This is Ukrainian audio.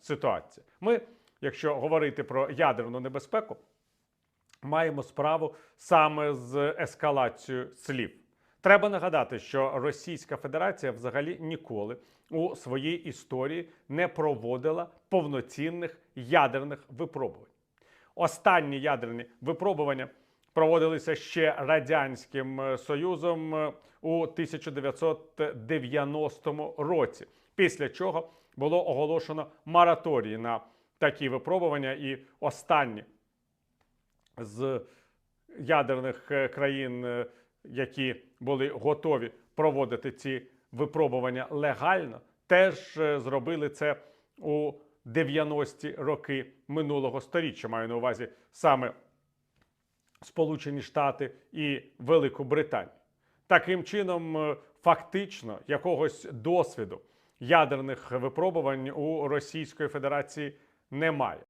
ситуація. Ми, якщо говорити про ядерну небезпеку, маємо справу саме з ескалацією слів. Треба нагадати, що Російська Федерація взагалі ніколи у своїй історії не проводила повноцінних ядерних випробувань. Останні ядерні випробування проводилися ще Радянським е, Союзом е, у 1990 році, після чого було оголошено мораторій на такі випробування, і останні з ядерних е, країн, які були готові проводити ці випробування легально, теж зробили це у 90-ті роки минулого століття. Маю на увазі саме Сполучені Штати і Велику Британію. Таким чином, е, фактично, якогось досвіду ядерних випробувань у Російської Федерації немає.